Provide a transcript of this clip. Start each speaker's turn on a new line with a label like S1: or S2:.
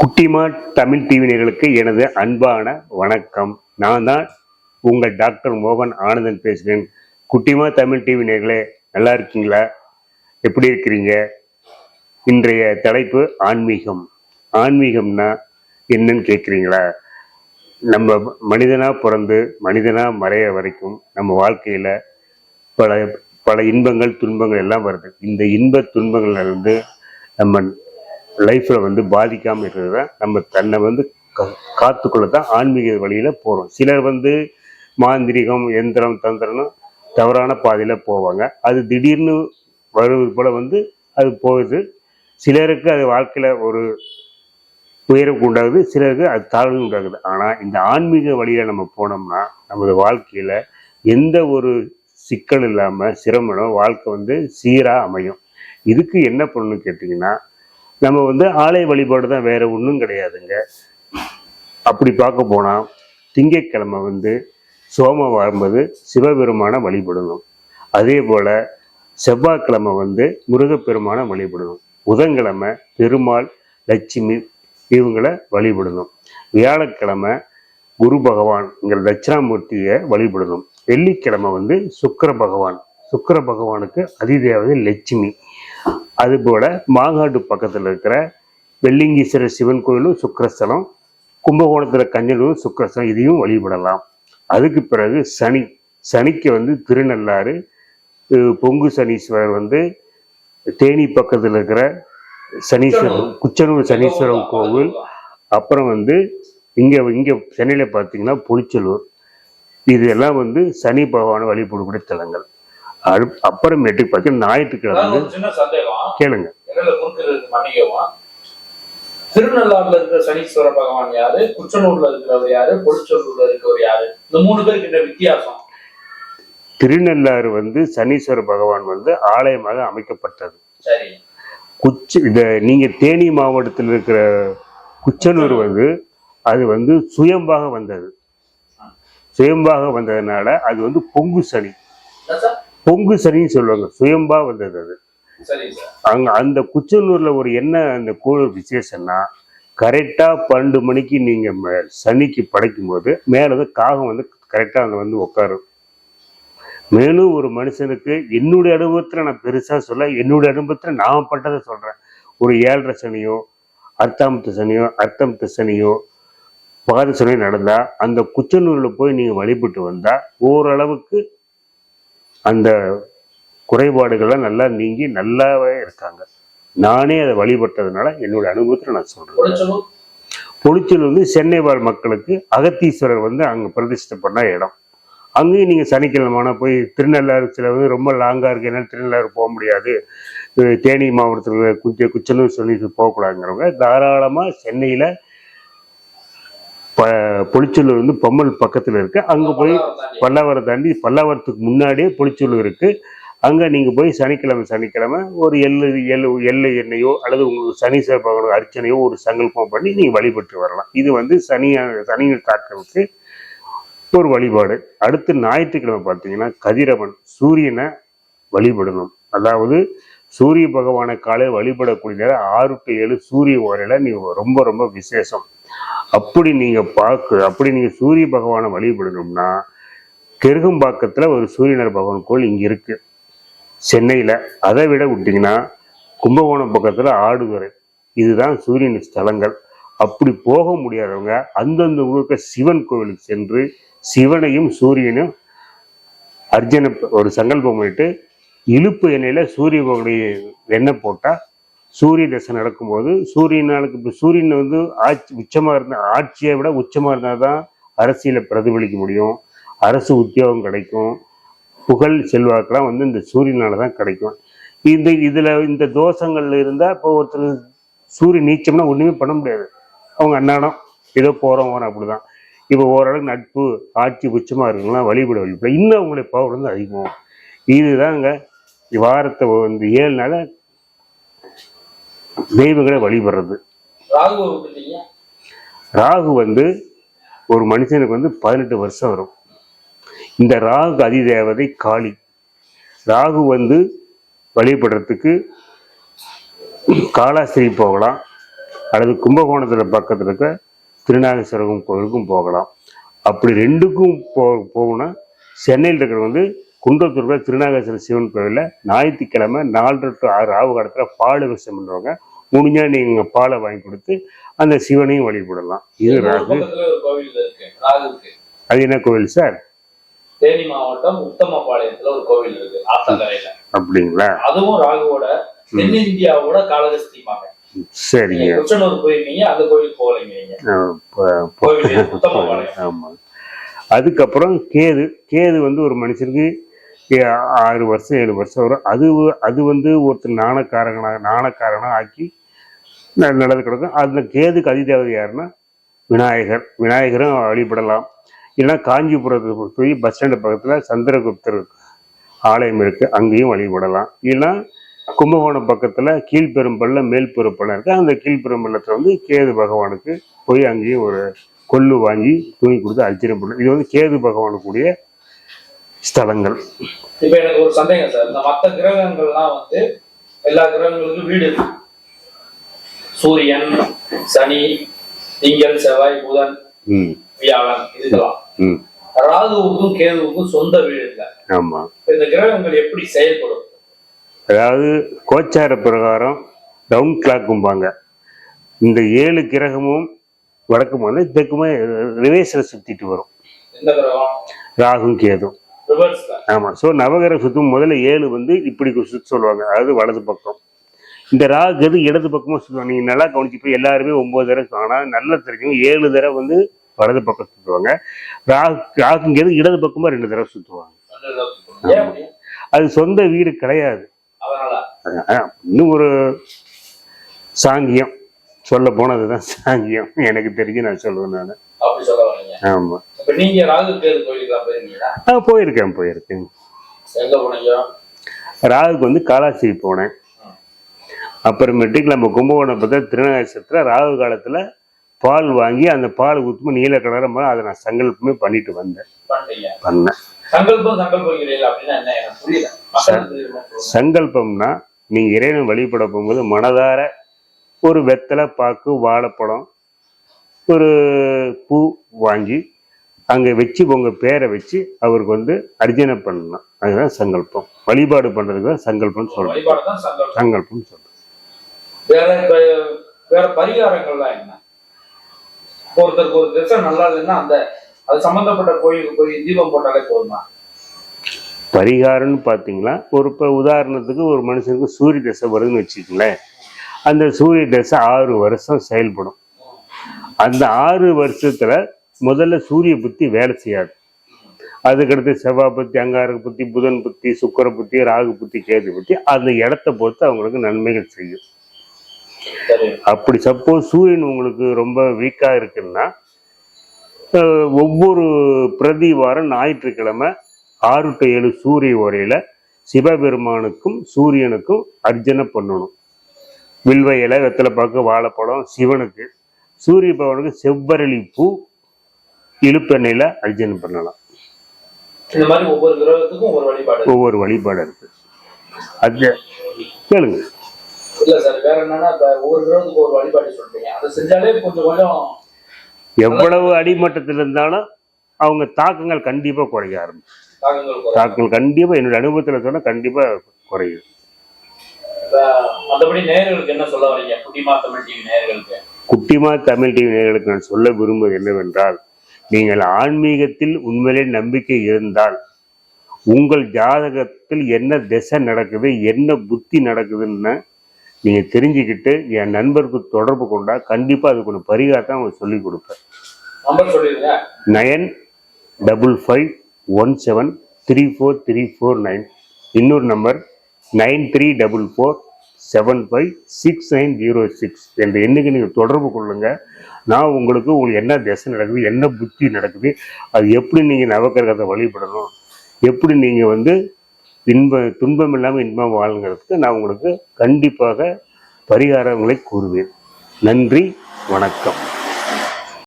S1: குட்டிமா தமிழ் டிவினர்களுக்கு எனது அன்பான வணக்கம். நான் தான் உங்கள் டாக்டர் மோகன் ஆனந்தன் பேசுகிறேன். குட்டிமா தமிழ் டிவினர்களே நல்லா இருக்கீங்களா? எப்படி இருக்கிறீங்க? இன்றைய தலைப்பு ஆன்மீகம். ஆன்மீகம்னா என்னன்னு கேட்குறீங்களா? நம்ம மனிதனாக பிறந்து மனிதனாக மறைய வரைக்கும் நம்ம வாழ்க்கையில் பல பல இன்பங்கள் துன்பங்கள் எல்லாம் வருது. இந்த இன்ப துன்பங்கள்லேருந்து நம்ம லைஃப்பில் வந்து பாதிக்காமல் இருக்கிறத நம்ம தன்னை வந்து கா- காத்துக்கொள்ள தான் ஆன்மீக வழியில் போகிறோம் சிலர் வந்து மாந்திரிகம் எந்திரம் தந்திரம்னு தவறான பாதையில் போவாங்க. அது திடீர்னு வருவது போல் வந்து அது போகுது. சிலருக்கு அது வாழ்க்கையில் ஒரு உயரம் உண்டாகுது சிலருக்கு அது தாழ்வு உண்டாகுது. ஆனால் இந்த ஆன்மீக வழியில் நம்ம போனோம்னா நமது வாழ்க்கையில் எந்த ஒரு சிக்கல் இல்லாமல் சிரமம் வாழ்க்கை வந்து சீராக அமையும். இதுக்கு என்ன பண்ணணும்னு கேட்டிங்கன்னா நம்ம வந்து ஆலய வழிபாடு தான் வேற ஒன்றும் கிடையாதுங்க. அப்படி பார்க்க போனால் திங்கட்கிழமை வந்து சோமவாரம் வந்து சிவபெருமானை வழிபடணும். அதே போல் செவ்வாய்க்கிழமை வந்து முருகப்பெருமானை வழிபடணும். புதன்கிழமை பெருமாள் லட்சுமி இவங்களை வழிபடணும். வியாழக்கிழமை குரு பகவான்ங்கிற தட்சிணாமூர்த்தியை வழிபடணும். வெள்ளிக்கிழமை வந்து சுக்கிர பகவான். சுக்கர பகவானுக்கு அதிதேவதை லட்சுமி. அதுபோல மாங்காடு பக்கத்தில் இருக்கிற வெள்ளிங்கீஸ்வரர் சிவன் கோயிலும் சுக்கிரஸ்தலம் கும்பகோணத்தில் கஞ்சனூர் சுக்கிரஸ்தலம் இதையும் வழிபடலாம். அதுக்கு பிறகு சனி சனிக்கு வந்து திருநள்ளாறு பொங்கு சனீஸ்வரர் வந்து தேனி பக்கத்தில் இருக்கிற சனீஸ்வரன் குச்சனூர். சனீஸ்வரன் கோவில். அப்புறம் வந்து இங்கே இங்கே சென்னையில் பார்த்தீங்கன்னா புளிச்சலூர். இது எல்லாம் வந்து சனி பகவானை வழிபடக்கூடிய தலங்கள். அது அப்புறமேட்டுக்கு பார்த்தீங்கன்னா ஞாயிற்றுக்கிழமை கேளுங்க.
S2: திருநள்ளாறுல இருக்கிற சனீஸ்வர பகவான் யாரு? குச்சனூர்ல இருக்கிறவர் யாரு? பொலிச்சலூர்ல இருக்கிறவர் யாரு? இந்த மூணு பேருக்கு இந்த வித்தியாசம்.
S1: திருநள்ளாறு வந்து சனீஸ்வர பகவான் வந்து ஆலயமாக அமைக்கப்பட்டது.
S2: சரி.
S1: குச்சி இந்த நீங்க தேனி மாவட்டத்தில் இருக்கிற குச்சனூர் வந்து அது வந்து சுயம்பாக வந்தது. சுயம்பாக வந்ததுனால அது வந்து பொங்கு சனி. பொங்கு சனின்னு சொல்லுவாங்க. சுயம்பா வந்தது அது. அங்க அந்த குச்சனூர்ல ஒரு என்ன அந்த கோவில் விசேஷம்னா கரெக்டா பன்னெண்டு மணிக்கு நீங்க சனிக்கு படைக்கும் போது மேல வந்து காகம் வந்து கரெக்டா அங்க வந்து உட்காரும் மேலும் ஒரு மனுஷனுக்கு என்னுடைய அனுபவத்துல நான் பெருசா சொல்ல என்னுடைய அனுபவத்துல நான் பட்டதை சொல்றேன். ஒரு ஏழரை சனியோ அர்த்தாமத்து சனியோ அர்த்தமத்து சனியோ பாத சனியோ நடந்தா அந்த குச்சனூர்ல போய் நீங்க வழிபட்டு வந்தா ஓரளவுக்கு அந்த குறைபாடுகள்லாம் நல்லா நீங்கி நல்லாவே இருக்காங்க. நானே அதை வழிபட்டதுனால என்னோட அனுபவத்தில் நான் சொல்றேன்.
S2: பொலிச்சலூர்
S1: பொளிச்சல் வந்து சென்னை வாழ் மக்களுக்கு அகத்தீஸ்வரர் வந்து அங்கே பிரதிஷ்டை பண்ண இடம். அங்கேயும் நீங்கள் சனிக்கிழமான போய் திருநள்ளாறு சில வந்து ரொம்ப லாங்காக இருக்கு. என்னால் திருநள்ளாறு போக முடியாது. தேனி மாவட்டத்தில் குஞ்ச குச்சனூர் சொல்லிட்டு போகக்கூடாதுங்கிறவங்க தாராளமாக சென்னையில் ப பொளிச்சலூர் வந்து பொம்மல் பக்கத்தில் இருக்கு. அங்கே போய் பல்லாவரம் தாண்டி பல்லாவரத்துக்கு முன்னாடியே புளிச்சூர் இருக்கு. அங்க நீங்க போய் சனிக்கிழமை சனிக்கிழமை ஒரு எள்ளு எள்ளு எள்ளு எண்ணெயோ அல்லது உங்களுக்கு சனீஸ்வர பகவான் அர்ச்சனையோ ஒரு சங்கல்பம் பண்ணி நீங்க வழிபட்டு வரலாம். இது வந்து சனியா சனியை காக்கிறதுக்கு ஒரு வழிபாடு. அடுத்து ஞாயிற்றுக்கிழமை பார்த்தீங்கன்னா கதிரவன் சூரியனை வழிபடணும். அதாவது சூரிய பகவானை காலையில் வழிபடக்கூடிய நேரம் ஆறு டு ஏழு சூரிய ஓரையில நீங்க ரொம்ப ரொம்ப விசேஷம். அப்படி நீங்க பார்க்க அப்படி நீங்க சூரிய பகவானை வழிபடணும்னா கெருகம்பாக்கத்துல ஒரு சூரியனர் பகவான் கோயில் இங்க இருக்கு. சென்னையில. அதை விட விட்டீங்கன்னா கும்பகோணம் பக்கத்துல ஆடுதுறை இதுதான் சூரியன் ஸ்தலங்கள். அப்படி போக முடியாதவங்க அந்தந்த ஊருக்கு சிவன் கோவிலுக்கு சென்று சிவனையும் சூரியனும் அர்ஜன ஒரு சங்கல்பம் பண்ணிட்டு இழுப்பு எண்ணெயில சூரிய பகவானுடைய எண்ணெய் போட்டா சூரிய தசை நடக்கும்போது சூரியனாளுக்கு இப்போ சூரியன் வந்து ஆட்சி உச்சமாக இருந்த ஆட்சியை விட உச்சமாக இருந்தால் தான் அரசியலை பிரதிபலிக்க முடியும். அரசு உத்தியோகம் கிடைக்கும். புகழ் செல்வாக்கெல்லாம் வந்து இந்த சூரியனால தான் கிடைக்கும். இந்த இதில் இந்த தோஷங்கள்ல இருந்தால் இப்போ ஒருத்தர் சூரிய நீச்சம்னா ஒன்றுமே பண்ண முடியாது. அவங்க அன்னாடம் ஏதோ போகிறோம் வரோம் அப்படிதான். இப்போ ஓரளவுக்கு நட்பு ஆட்சி உச்சமாக இருக்குங்களா வழிபட வழிபட இன்னும் அவங்களுடைய பவர் வந்து அதிகமாகும். இதுதாங்க வாரத்தை வந்து ஏழு நாள் தெய்வங்களை வழிபடுறது. ராகு வந்து ஒரு மனுஷனுக்கு வந்து பதினெட்டு வருஷம் வரும். இந்த ராகு அதிதேவதை காளி. ராகு வந்து வழிபடுறதுக்கு காலாஸ்திரி போகலாம். அல்லது கும்பகோணத்தில் பக்கத்தில் இருக்க திருநாகேஸ்வரம் கோவிலுக்கும் போகலாம். அப்படி ரெண்டுக்கும் போ போகணும்னா சென்னையில் இருக்கிற வந்து குன்றத்தூர்ல திருநாகேஸ்வரம் சிவன் கோவிலில் ஞாயிற்றுக்கிழமை நாலு டு ஆறு ஆவு காலத்தில் பால் விஷயம் பண்ணுவாங்க முடிஞ்சா நீங்கள் பாலை வாங்கி கொடுத்து அந்த சிவனையும் வழிபடலாம். இது ராகு. அது என்ன கோவில் சார்?
S2: தேனி மாவட்டம் உத்தமபாளையத்துல ஒரு கோவில் இருக்கு ஆத்தங்கரையில.
S1: அப்படிங்களா?
S2: அதுவும் ராகுவோட தென்னிந்தியாவோட காலகஸ்திமாங்க
S1: சரிங்க.
S2: குச்சனூர் போயிருக்கீங்க அந்த போகலைங்க கோவில் உத்தமபாளையம்.
S1: ஆமா அதுக்கப்புறம் கேது. கேது வந்து ஒரு மனுஷனுக்கு ஆறு வருஷம் ஏழு வருஷம் வரும். அது அது வந்து ஒருத்தர் நாணக்காரங்கனா நாணக்காரனாக ஆக்கி ந- கிடக்கும். அதில் கேதுக்கு அதிதேவதை யாருன்னா விநாயகர். விநாயகரும் வழிபடலாம். இல்லைன்னா காஞ்சிபுரத்துக்கு போய் பஸ் ஸ்டாண்டு பக்கத்தில் சந்திரகுப்தர் ஆலயம் இருக்குது அங்கேயும் வழிபடலாம். இல்லைன்னா கும்பகோணம் பக்கத்தில் கீழ்பெரும்பள்ளம் மேல்பெரும்பள்ளம் இருக்குது அந்த கீழ்பெரும்பள்ளத்தில் வந்து கேது பகவானுக்கு போய் அங்கேயும் ஒரு கொள்ளு வாங்கி துணி கொடுத்து அர்ச்சனை பண்ணணும். இது வந்து கேது பகவானுக்குரிய ஸ்தலங்கள்.
S2: இப்ப எனக்கு ஒரு சந்தேகம் சார். இந்த மத்த கிரகங்கள்லாம் வந்து எல்லா கிரகங்களுக்கும் வீடு இருக்கு. சூரியன் சனி திங்கள் செவ்வாய் புதன்
S1: ம்.
S2: வியாழன் இதுக்கெல்லாம்.
S1: ம்.
S2: ராகுவுக்கும் கேதுவுக்கும் சொந்த வீடு இல்லை.
S1: ஆமா.
S2: இந்த கிரகங்கள் எப்படி செயல்படும்?
S1: அதாவது கோச்சார பிரகாரம் டவுன் கிளாக்கும்பாங்க. இந்த ஏழு கிரகமும் வடக்கும் வந்து தெற்குமே ரிவேஸில் சுத்திட்டு வரும். ராகும் கேதும் ஆமா ஸோ நவகிரக சுத்தும் முதல்ல ஏழு வந்து இப்படி சுத்த சொல்லுவாங்க. அதாவது வலது பக்கம். இந்த ராகு எது இடது பக்கமும் சுத்துவாங்க நீங்க நல்லா கவனிச்சு போய் எல்லாருமே ஒன்பது தடவை ஆனா நல்லா தெரியும் ஏழு தடவை வந்து வலது பக்கம் சுத்துவாங்க. ராகு ராகுங்கிறது இடது பக்கமா ரெண்டு தடவை சுத்துவாங்க? அது சொந்த வீடு கிடையாது. இன்னும் ஒரு சாங்கியம். சொல்ல போனதுதான் சாங்கியம். எனக்கு தெரிஞ்சு நான் சொல்லுவேன் நான். ஆமா.
S2: நீங்க ராகு கேது கோயிலுக்கு போயிருக்கீங்களா?
S1: ஆ போயிருக்கேன் போயிருக்கேன்.
S2: எங்க போனீங்க?
S1: ராகுக்கு வந்து காலாஸ்திரி போனேன். அப்புறமேட்டுக்கு நம்ம கும்பகோணம் பார்த்தா திருநாகேஸ்வரத்தில் ராகு காலத்துல பால் வாங்கி அந்த பால் ஊற்றும்போது நீல கலரமா அதை நான் சங்கல்பமே பண்ணிட்டு வந்தேன். பண்ணேன். சங்கல்பம்னா நீங்க இறைவனை வழிபட போகும்போது மனதார ஒரு வெத்தலை பாக்கு வாழைப்பழம் ஒரு பூ வாங்கி அங்க வச்சு உங்க பேரை வச்சு அவருக்கு வந்து அர்ச்சனை பண்ணணும். அதுதான் சங்கல்பம். வழிபாடு பண்றதுக்கு தான் சங்கல்பம்னு
S2: தான் சங்கல்பம்.
S1: சொல்றோம்.
S2: வேற பரிகாரங்கள்லாம் என்ன? ஒருத்தருக்கு ஒரு திசை நல்லா இல்லைன்னா அந்த அது சம்பந்தப்பட்ட கோயிலுக்கு போய் தீபம் போட்டாலே போதுமா?
S1: பரிகாரம்னு பார்த்தீங்களா ஒரு இப்போ உதாரணத்துக்கு ஒரு மனுஷனுக்கு சூரிய தசை வருதுன்னு வச்சுக்கங்களேன். அந்த சூரிய தசை ஆறு வருஷம் செயல்படும். அந்த ஆறு வருஷத்துல முதல்ல சூரிய புத்தி வேலை செய்யாது. அதுக்கடுத்து செவ்வாய் புத்தி அங்காரக புத்தி புதன் புத்தி சுக்கர புத்தி ராகு புத்தி கேது புத்தி அந்த இடத்த பொறுத்து அவங்களுக்கு நன்மைகள் செய்யும். அப்படி சப்போஸ் சூரியன் உங்களுக்கு ரொம்ப வீக்கா இருக்குன்னா ஒவ்வொரு பிரதி வாரம் ஞாயிற்றுக்கிழமை ஆறு டு ஏழு சூரிய உரையில சிவபெருமானுக்கும் சூரியனுக்கும் அர்ச்சனை பண்ணணும். வில்வ இலை வெத்தலை பாக்கு வாழைப்பழம் சிவனுக்கு. சூரிய பகவானுக்கு செவ்வரளி பூ இழுப்பெண்ணெயில அர்ச்சனை பண்ணலாம்.
S2: இந்த மாதிரி ஒவ்வொரு கிரகத்துக்கும் ஒவ்வொரு வழிபாடு இருக்கு.
S1: ஒவ்வொரு வழிபாடு இருக்கு. அது கேளுங்க.
S2: இல்ல சார் வேற என்னன்னா இப்ப ஒவ்வொரு கிரகத்துக்கு ஒரு வழிபாடு சொல்றீங்க. அதை செஞ்சாலே கொஞ்சம் கொஞ்சம்
S1: எவ்வளவு அடிமட்டத்தில் இருந்தாலும் அவங்க தாக்கங்கள் கண்டிப்பா குறைய ஆரம்பிக்கும்
S2: தாக்கங்கள் குறையும்.
S1: தாக்கங்கள் கண்டிப்பா என்னோட அனுபவத்துல சொன்னா கண்டிப்பா குறையும்.
S2: இப்ப மத்தபடி நேயர்களுக்கு என்ன சொல்ல வரீங்க? குட்டிமா தமிழ் டிவி
S1: குட்டிமா தமிழ் டிவி நேயர்களுக்கு நான் சொல்ல விரும்புவது என்னவென்றால் நீங்கள் ஆன்மீகத்தில் உண்மையிலே நம்பிக்கை இருந்தால் உங்கள் ஜாதகத்தில் என்ன திசை நடக்குது என்ன புத்தி நடக்குதுன்னு நீங்க தெரிஞ்சுக்கிட்டு என் நண்பருக்கு தொடர்பு கொண்டா கண்டிப்பா அதுக்கு ஒரு பரிகாரத்தை அவங்க சொல்லி கொடுப்பேன். Nine double five one seven three four three four nine. இன்னொரு number nine three double four seven five six nine zero six என்ற எண்ணுக்கு நீங்கள் தொடர்பு கொள்ளுங்கள் நான் உங்களுக்கு உங்களுக்கு என்ன திசை நடக்குது என்ன புத்தி நடக்குது அது எப்படி நீங்கள் நவக்கிரகத்தை வழிபடணும் எப்படி நீங்கள் வந்து இன்ப துன்பம் இல்லாமல் இன்பம் வாழுங்கிறதுக்கு நான் உங்களுக்கு கண்டிப்பாக பரிகாரங்களை கூறுவேன். நன்றி வணக்கம்.